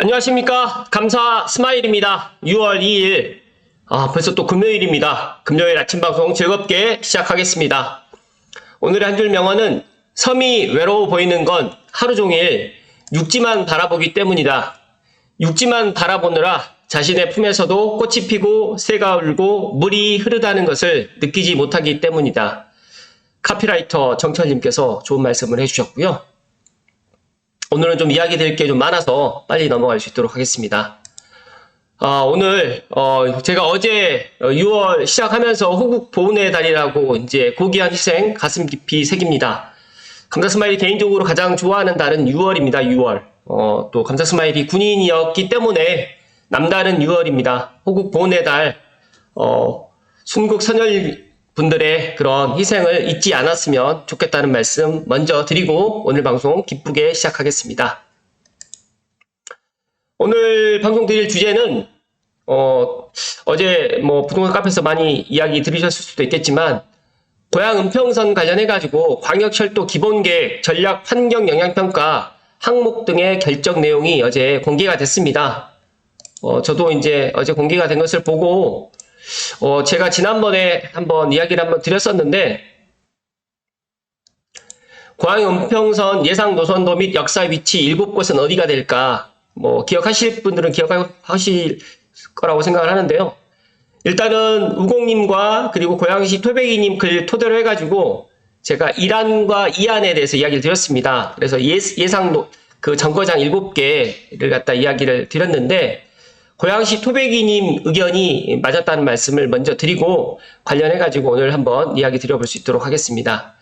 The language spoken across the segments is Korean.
안녕하십니까. 감사 스마일입니다. 6월 2일. 아, 벌써 또 금요일입니다. 금요일 아침 방송 즐겁게 시작하겠습니다. 오늘의 한 줄 명언은 섬이 외로워 보이는 건 하루 종일 육지만 바라보기 때문이다. 육지만 바라보느라 자신의 품에서도 꽃이 피고 새가 울고 물이 흐르다는 것을 느끼지 못하기 때문이다. 카피라이터 정철님께서 좋은 말씀을 해주셨고요. 오늘은 좀 이야기 드릴 게 좀 많아서 빨리 넘어갈 수 있도록 하겠습니다. 아, 오늘, 어, 제가 어제 6월 시작하면서 호국 보훈의 달이라고 이제 고귀한 희생 가슴 깊이 새깁니다. 감사 스마일이 개인적으로 가장 좋아하는 달은 6월입니다, 6월. 어, 또 감사 스마일이 군인이었기 때문에 남달은 6월입니다. 호국 보훈의 달, 어, 순국 선열 분들의 그런 희생을 잊지 않았으면 좋겠다는 말씀 먼저 드리고 오늘 방송 기쁘게 시작하겠습니다. 오늘 방송 드릴 주제는 어, 어제 뭐 부동산 카페에서 많이 이야기 들으셨을 수도 있겠지만 고향 은평선 관련해 가지고 광역철도 기본계획 전략 환경 영향평가 항목 등의 결정 내용이 어제 공개가 됐습니다. 어, 저도 이제 어제 공개가 된 것을 보고 어, 제가 지난번에 한번 이야기를 한번 드렸었는데, 고항 은평선 예상 노선도 및 역사 위치 일곱 곳은 어디가 될까? 뭐, 기억하실 분들은 기억하실 거라고 생각을 하는데요. 일단은 우공님과 그리고 고양시 토백이님 글 토대로 해가지고 제가 1안과 2안에 대해서 이야기를 드렸습니다. 그래서 예, 예상 노, 그 정거장 7개를 갖다 이야기를 드렸는데, 고양시 토백이님 의견이 맞았다는 말씀을 먼저 드리고 관련해 가지고 오늘 한번 이야기 드려볼 수 있도록 하겠습니다.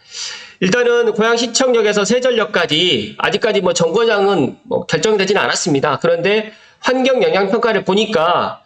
일단은 고양시청역에서 세전역까지 아직까지 뭐 정거장은 뭐 결정되지는 않았습니다. 그런데 환경 영향 평가를 보니까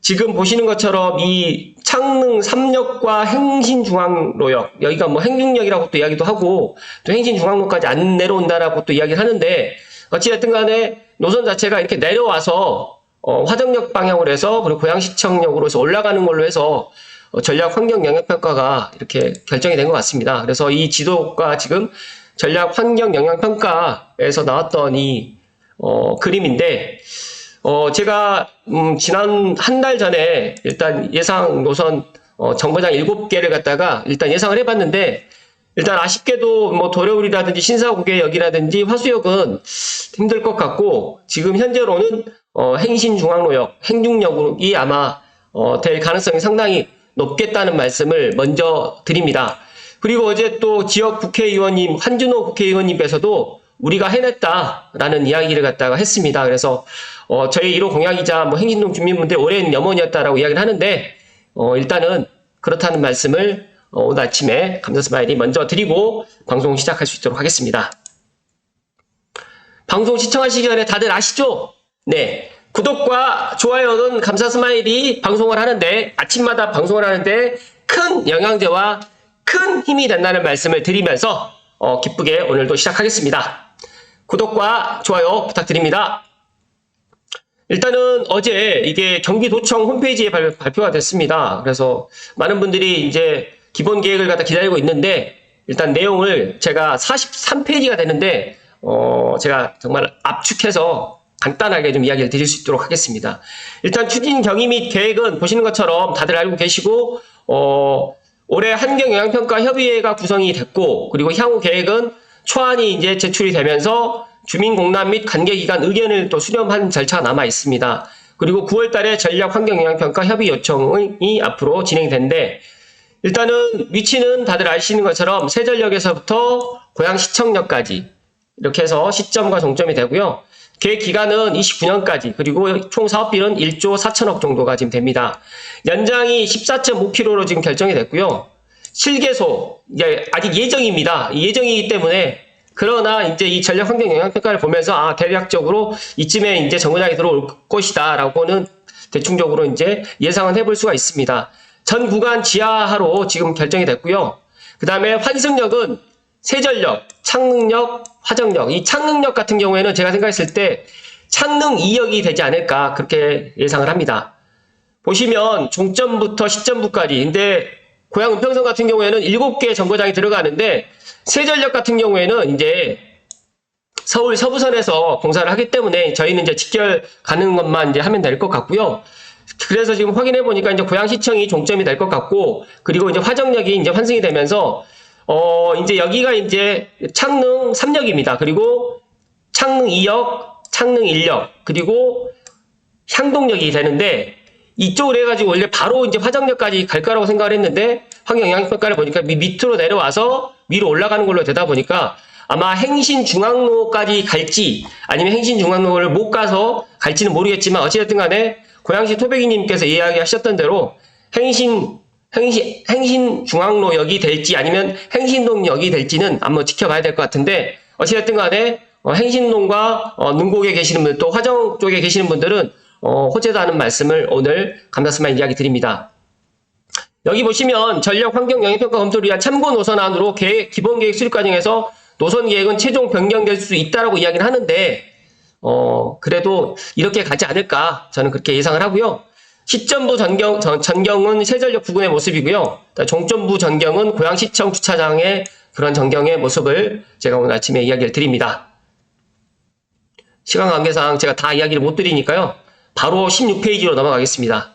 지금 보시는 것처럼 이 창릉 3역과 행신중앙로역 여기가 뭐 행중역이라고 또 이야기도 하고 또 행신중앙로까지 안 내려온다라고 또 이야기를 하는데 어찌됐든 간에 노선 자체가 이렇게 내려와서 어, 화정역 방향으로 해서 그리고 고양시청역으로 해서 올라가는 걸로 해서 어, 전략 환경 영향 평가가 이렇게 결정이 된 것 같습니다. 그래서 이 지도가 지금 전략 환경 영향 평가에서 나왔던 이 어, 그림인데 어, 제가 음, 지난 한 달 전에 일단 예상 노선 어, 정거장 7개를 갖다가 일단 예상을 해봤는데 일단 아쉽게도 뭐 도려울이라든지 신사고개역이라든지 화수역은 힘들 것 같고 지금 현재로는 어, 행신중앙로역, 행중역이 아마 어, 될 가능성이 상당히 높겠다는 말씀을 먼저 드립니다. 그리고 어제 또 지역 국회의원님 한준호 국회의원님께서도 우리가 해냈다라는 이야기를 갖다가 했습니다. 그래서 어, 저희 1호 공약이자 뭐 행신동 주민분들 오랜 염원이었다라고 이야기를 하는데 어, 일단은 그렇다는 말씀을 어, 오늘 아침에 감사 스마일이 먼저 드리고 방송 시작할 수 있도록 하겠습니다. 방송 시청하시기 전에 다들 아시죠? 네. 구독과 좋아요는 감사 스마일이 방송을 하는데, 아침마다 방송을 하는데 큰 영양제와 큰 힘이 된다는 말씀을 드리면서, 어, 기쁘게 오늘도 시작하겠습니다. 구독과 좋아요 부탁드립니다. 일단은 어제 이게 경기도청 홈페이지에 발, 발표가 됐습니다. 그래서 많은 분들이 이제 기본 계획을 갖다 기다리고 있는데, 일단 내용을 제가 43페이지가 되는데, 어, 제가 정말 압축해서 간단하게 좀 이야기를 드릴 수 있도록 하겠습니다. 일단 추진 경위 및 계획은 보시는 것처럼 다들 알고 계시고 어, 올해 환경 영향평가 협의회가 구성이 됐고 그리고 향후 계획은 초안이 이제 제출이 되면서 주민 공람 및 관계기관 의견을 또 수렴한 절차가 남아 있습니다. 그리고 9월 달에 전략 환경 영향평가 협의 요청이 앞으로 진행된데 일단은 위치는 다들 아시는 것처럼 세전역에서부터 고양시청역까지 이렇게 해서 시점과 종점이 되고요. 계획 기간은 29년까지 그리고 총 사업비는 1조 4천억 정도가 지금 됩니다. 연장이 14.5km로 지금 결정이 됐고요. 실개소 이제 아직 예정입니다. 예정이기 때문에 그러나 이제 이 전략 환경 영향 평가를 보면서 아 대략적으로 이쯤에 이제 정거장이 들어올 것이다라고는 대충적으로 이제 예상은 해볼 수가 있습니다. 전 구간 지하화로 지금 결정이 됐고요. 그 다음에 환승역은 세전역, 창릉역, 화정역. 이 창릉역 같은 경우에는 제가 생각했을 때 창릉 2역이 되지 않을까 그렇게 예상을 합니다. 보시면 종점부터 시점부까지. 근데 고양 은평선 같은 경우에는 7개 정거장이 들어가는데 세전역 같은 경우에는 이제 서울 서부선에서 공사를 하기 때문에 저희는 이제 직결 가는 것만 이제 하면 될 것 같고요. 그래서 지금 확인해 보니까 이제 고양시청이 종점이 될 것 같고 그리고 이제 화정역이 이제 환승이 되면서 어 이제 여기가 이제 창릉 3역입니다. 그리고 창릉 2역, 창릉 1역, 그리고 향동역이 되는데 이쪽으로 해가지고 원래 바로 이제 화정역까지 갈 거라고 생각을 했는데 환경영향평가를 보니까 밑- 밑으로 내려와서 위로 올라가는 걸로 되다 보니까 아마 행신 중앙로까지 갈지 아니면 행신 중앙로를 못 가서 갈지는 모르겠지만 어찌됐든 간에 고양시 토백이님께서 이야기하셨던 대로 행신 행신 행신 중앙로역이 될지 아니면 행신동역이 될지는 한번 지켜봐야 될 것 같은데 어찌됐든 간에 어, 행신동과 어, 능곡에 계시는 분, 또 화정 쪽에 계시는 분들은 어, 호재다는 말씀을 오늘 감사스만 이야기 드립니다. 여기 보시면 전력 환경 영향평가 검토를 위한 참고 노선 안으로 계획, 기본 계획 수립 과정에서 노선 계획은 최종 변경될 수 있다라고 이야기를 하는데 어, 그래도 이렇게 가지 않을까 저는 그렇게 예상을 하고요. 시점부 전경, 전, 전경 은 세전력 부근의 모습이고요. 종점부 전경은 고양시청 주차장의 그런 전경의 모습을 제가 오늘 아침에 이야기를 드립니다. 시간 관계상 제가 다 이야기를 못 드리니까요. 바로 16페이지로 넘어가겠습니다.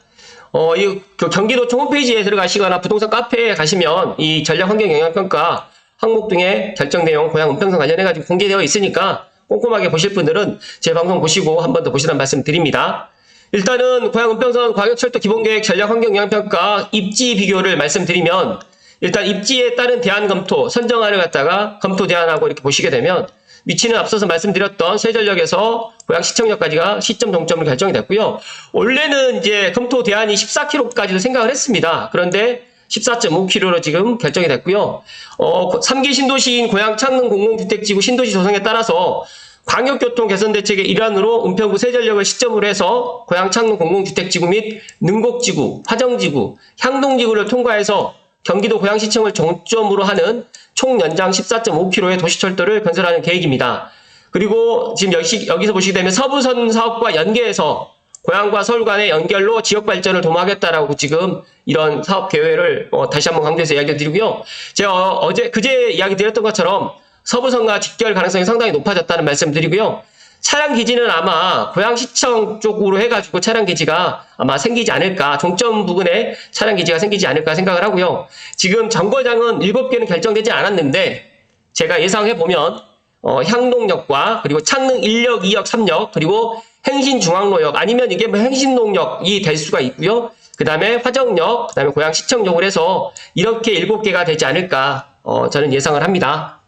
어, 이, 그 경기도청 홈페이지에 들어가시거나 부동산 카페에 가시면 이 전략 환경 영향평가 항목 등의 결정 내용, 고양 은평선 관련해 가지고 공개되어 있으니까 꼼꼼하게 보실 분들은 제 방송 보시고 한 번 더 보시라는 말씀 드립니다. 일단은 고양 은평선 광역철도 기본계획 전략 환경 영향평가 입지 비교를 말씀드리면 일단 입지에 따른 대안 검토, 선정안을 갖다가 검토 대안하고 이렇게 보시게 되면 위치는 앞서서 말씀드렸던 세전역에서 고양 시청역까지가 시점 종점으로 결정이 됐고요. 원래는 이제 검토 대안이 14km까지도 생각을 했습니다. 그런데 14.5km로 지금 결정이 됐고요. 어, 3기 신도시인 고양 창릉 공공주택지구 신도시 조성에 따라서 광역교통 개선 대책의 일환으로 은평구 세전역을 시점으로 해서 고양 창릉 공공주택지구 및 능곡지구, 화정지구, 향동지구를 통과해서 경기도 고양시청을 종점으로 하는 총 연장 14.5km의 도시철도를 건설하는 계획입니다. 그리고 지금 여기, 여기서 보시게 되면 서부선 사업과 연계해서 고향과 서울 간의 연결로 지역 발전을 도모하겠다라고 지금 이런 사업 계획을 어, 다시 한번 강조해서 이야기 드리고요. 제가 어, 어제 그제 이야기 드렸던 것처럼 서부선과 직결 가능성이 상당히 높아졌다는 말씀 드리고요. 차량 기지는 아마 고양시청 쪽으로 해가지고 차량 기지가 아마 생기지 않을까, 종점 부근에 차량 기지가 생기지 않을까 생각을 하고요. 지금 정거장은 7개는 결정되지 않았는데, 제가 예상해 보면, 어, 향동역과, 그리고 창릉 1역, 2역, 3역, 그리고 행신중앙로역, 아니면 이게 뭐 행신동역이 될 수가 있고요. 그 다음에 화정역, 그 다음에 고양시청역을 해서 이렇게 7개가 되지 않을까, 어, 저는 예상을 합니다.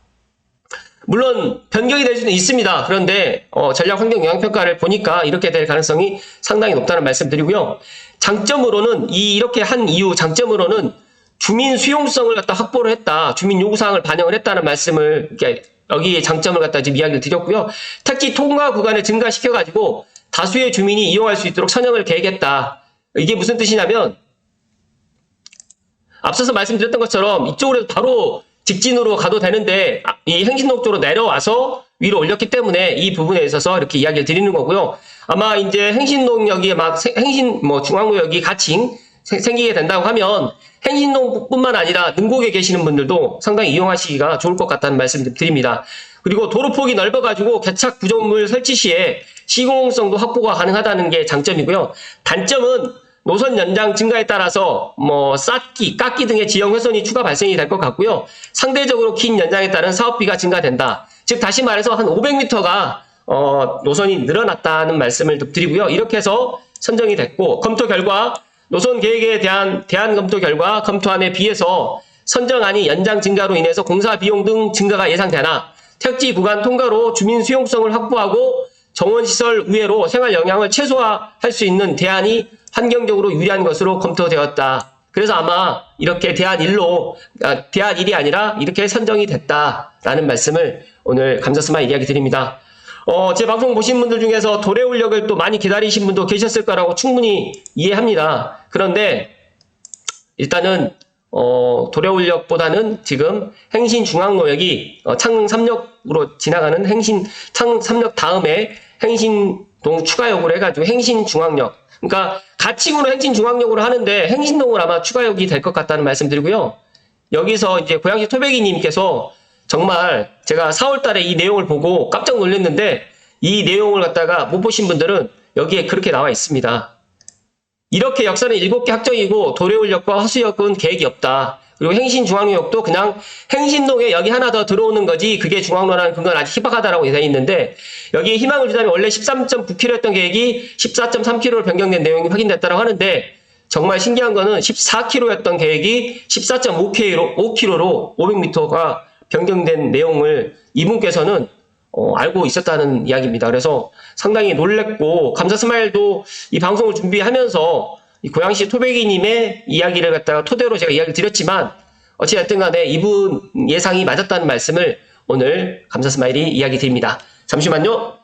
물론 변경이 될 수는 있습니다. 그런데 어, 전략 환경 영향 평가를 보니까 이렇게 될 가능성이 상당히 높다는 말씀드리고요. 장점으로는 이 이렇게 한 이유 장점으로는 주민 수용성을 갖다 확보를 했다. 주민 요구 사항을 반영을 했다는 말씀을 여기에 장점을 갖다 지금 이야기를 드렸고요. 특히 통과 구간을 증가시켜 가지고 다수의 주민이 이용할 수 있도록 선형을 계획했다. 이게 무슨 뜻이냐면 앞서서 말씀드렸던 것처럼 이쪽으로 바로 직진으로 가도 되는데 아, 이 행신동 쪽으로 내려와서 위로 올렸기 때문에 이 부분에 있어서 이렇게 이야기를 드리는 거고요. 아마 이제 행신동역이 막 세- 행신 뭐 중앙로역이 같이 생- 생기게 된다고 하면 행신동뿐만 아니라 능곡에 계시는 분들도 상당히 이용하시기가 좋을 것 같다는 말씀 좀 드립니다. 그리고 도로폭이 넓어가지고 개착 구조물 설치 시에 시공성도 확보가 가능하다는 게 장점이고요. 단점은 노선 연장 증가에 따라서 뭐 쌓기, 깎기 등의 지형 훼손이 추가 발생이 될 것 같고요. 상대적으로 긴 연장에 따른 사업비가 증가된다. 즉 다시 말해서 한 500m가 어, 노선이 늘어났다는 말씀을 드리고요. 이렇게 해서 선정이 됐고 검토 결과 노선 계획에 대한 대안 검토 결과 검토안에 비해서 선정안이 연장 증가로 인해서 공사 비용 등 증가가 예상되나 택지 구간 통과로 주민 수용성을 확보하고 정원시설 우회로 생활 영향을 최소화할 수 있는 대안이 환경적으로 유리한 것으로 검토되었다. 그래서 아마 이렇게 대안 1로, 아, 대안 1이 아니라 이렇게 선정이 됐다라는 말씀을 오늘 감사스마 이야기 드립니다. 어, 제 방송 보신 분들 중에서 도래울역을 또 많이 기다리신 분도 계셨을 거라고 충분히 이해합니다. 그런데 일단은 어, 도래울역보다는 지금 행신 중앙로역이 어, 창릉 3역으로 지나가는 행신 창릉 3역 다음에 행신동 추가역으로 해가지고 행신 중앙역 그러니까 가칭으로 행신 중앙역으로 하는데 행신동을 아마 추가역이 될 것 같다는 말씀드리고요. 여기서 이제 고양시 토백이님께서 정말 제가 4월 달에 이 내용을 보고 깜짝 놀랐는데 이 내용을 갖다가 못 보신 분들은 여기에 그렇게 나와 있습니다. 이렇게 역사는 7개 확정이고 도래울역과 허수역은 계획이 없다. 그리고 행신중앙역도 그냥 행신동에 여기 하나 더 들어오는 거지 그게 중앙로라는 근거는 아직 희박하다라고 되어 있는데 여기 희망을 주자면 원래 13.9km였던 계획이 14.3km로 변경된 내용이 확인됐다고 하는데 정말 신기한 거는 14km였던 계획이 14.5km로 5km로 500m가 변경된 내용을 이분께서는 어, 알고 있었다는 이야기입니다. 그래서 상당히 놀랬고 감사 스마일도 이 방송을 준비하면서 이 고양시 토백이님의 이야기를 갖다가 토대로 제가 이야기를 드렸지만 어찌됐든 간에 이분 예상이 맞았다는 말씀을 오늘 감사 스마일이 이야기 드립니다. 잠시만요.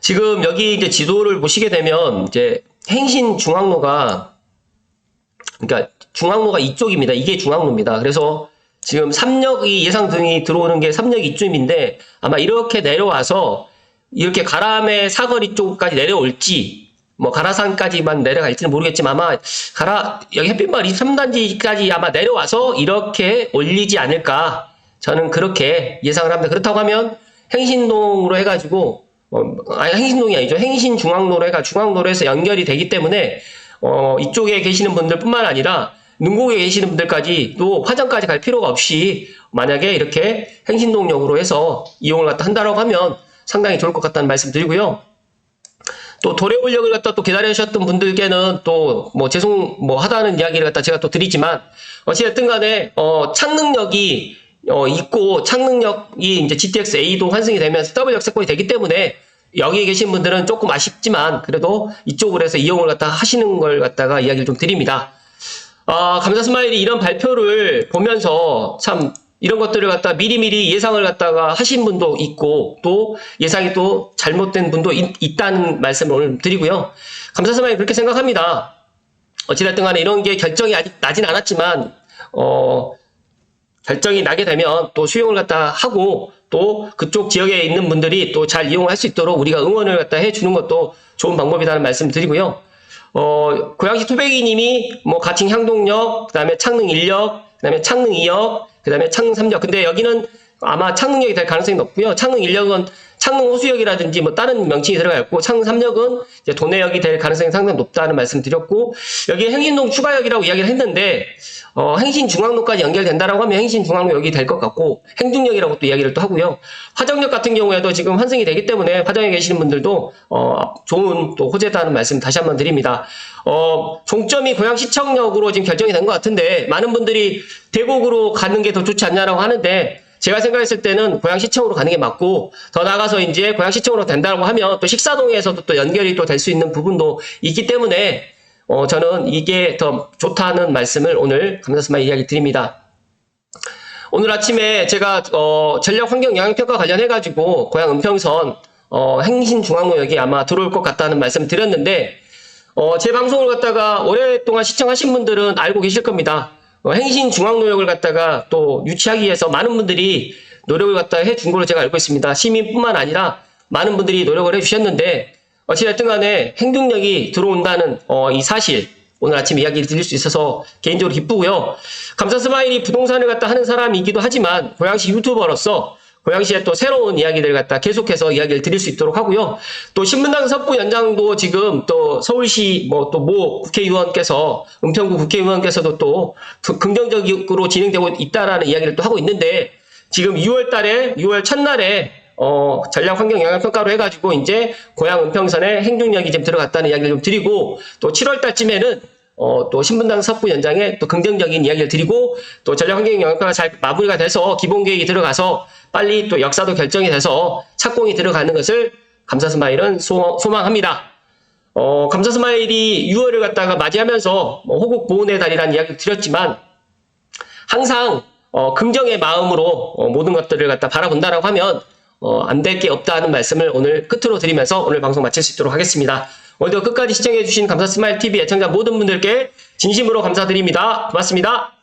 지금 여기 이제 지도를 보시게 되면 이제 행신 중앙로가 그러니까 중앙로가 이쪽입니다. 이게 중앙로입니다. 그래서 지금 3역이 예상 등이 들어오는 게 3역 이쯤인데 아마 이렇게 내려와서 이렇게 가람의 사거리 쪽까지 내려올지 뭐 가라산까지만 내려갈지는 모르겠지만 아마 가라 여기 햇빛마을 23단지까지 아마 내려와서 이렇게 올리지 않을까 저는 그렇게 예상을 합니다. 그렇다고 하면 행신동으로 해가지고 어, 아니 행신동이 아니죠. 행신중앙로로 해가 중앙로로 해서 연결이 되기 때문에 어, 이쪽에 계시는 분들뿐만 아니라 능곡에 계시는 분들까지 또 화장까지 갈 필요가 없이 만약에 이렇게 행신동역으로 해서 이용을 갖다 한다라고 하면 상당히 좋을 것 같다는 말씀 드리고요. 또 도래올역을 갖다 또 기다리셨던 분들께는 또 뭐 죄송 뭐 하다는 이야기를 갖다 제가 또 드리지만 어찌됐든 간에 어 창릉역이 어 있고 창릉역이 이제 GTX A도 환승이 되면서 더블 역세권이 되기 때문에 여기 계신 분들은 조금 아쉽지만 그래도 이쪽으로 해서 이용을 갖다 하시는 걸 갖다가 이야기를 좀 드립니다. 아, 감사 스마일이 이런 발표를 보면서 참 이런 것들을 갖다 미리미리 예상을 갖다가 하신 분도 있고 또 예상이 또 잘못된 분도 있, 다는 말씀을 오늘 드리고요. 감사 스마일 그렇게 생각합니다. 어찌됐든 간에 이런 게 결정이 아직 나진 않았지만 어 결정이 나게 되면 또 수용을 갖다 하고 또 그쪽 지역에 있는 분들이 또 잘 이용할 수 있도록 우리가 응원을 갖다 해주는 것도 좋은 방법이라는 말씀 드리고요. 어, 고양시 토백이님이 뭐 가칭 향동역, 그 다음에 창릉 1역, 그 다음에 창릉 2역, 그 다음에 창릉 3역. 근데 여기는 아마 창릉역이 될 가능성이 높고요. 창릉 1역은 창릉 호수역이라든지 뭐 다른 명칭이 들어가 있고 창릉 3역은 이제 도내역이 될 가능성이 상당히 높다는 말씀 드렸고 여기 행신동 추가역이라고 이야기를 했는데 어, 행신중앙로까지 연결된다라고 하면 행신중앙로역이 될 것 같고 행중역이라고 또 이야기를 또 하고요. 화정역 같은 경우에도 지금 환승이 되기 때문에 화정에 계시는 분들도 어, 좋은 또 호재다는 말씀 다시 한번 드립니다. 어, 종점이 고양시청역으로 지금 결정이 된 것 같은데 많은 분들이 대곡으로 가는 게 더 좋지 않냐라고 하는데 제가 생각했을 때는 고양시청으로 가는 게 맞고 더 나가서 이제 고양시청으로 된다고 하면 또 식사동에서도 또 연결이 또 될 수 있는 부분도 있기 때문에 어, 저는 이게 더 좋다는 말씀을 오늘 감사스마 이야기 드립니다. 오늘 아침에 제가 어, 전력 환경 영향평가 관련해 가지고 고양 은평선 어, 행신중앙로역이 아마 들어올 것 같다는 말씀 드렸는데 어, 제 방송을 갖다가 오랫동안 시청하신 분들은 알고 계실 겁니다. 어, 행신 중앙로역을 갖다가 또 유치하기 위해서 많은 분들이 노력을 갖다 해준 걸로 제가 알고 있습니다. 시민뿐만 아니라 많은 분들이 노력을 해주셨는데 어찌됐든 간에 행동력이 들어온다는 어, 이 사실 오늘 아침 이야기를 드릴 수 있어서 개인적으로 기쁘고요. 감사 스마일이 부동산을 갖다 하는 사람이기도 하지만 고양시 유튜버로서 고양시에 또 새로운 이야기들을 갖다 계속해서 이야기를 드릴 수 있도록 하고요. 또 신문당 석부 연장도 지금 또 서울시 뭐 또 모 국회의원께서 은평구 국회의원께서도 또 긍정적으로 진행되고 있다라는 이야기를 또 하고 있는데 지금 6월 달에 6월 첫날에 어, 전략 환경 영향 평가로 해가지고 이제 고향 은평선에 행정력이 좀 들어갔다는 이야기를 좀 드리고 또 7월 달쯤에는 어, 또 신분당 석부 연장에 또 긍정적인 이야기를 드리고 또 전략 환경 영향 평가가 잘 마무리가 돼서 기본 계획이 들어가서 빨리 또 역사도 결정이 돼서 착공이 들어가는 것을 감사 스마일은 소, 소망합니다. 어, 감사 스마일이 6월을 갖다가 맞이하면서 뭐 호국 보훈의 달이라는 이야기를 드렸지만 항상 어, 긍정의 마음으로 어, 모든 것들을 갖다 바라본다라고 하면 어, 안 될 게 없다는 말씀을 오늘 끝으로 드리면서 오늘 방송 마칠 수 있도록 하겠습니다. 오늘도 끝까지 시청해주신 감사 스마일 TV 애청자 모든 분들께 진심으로 감사드립니다. 고맙습니다.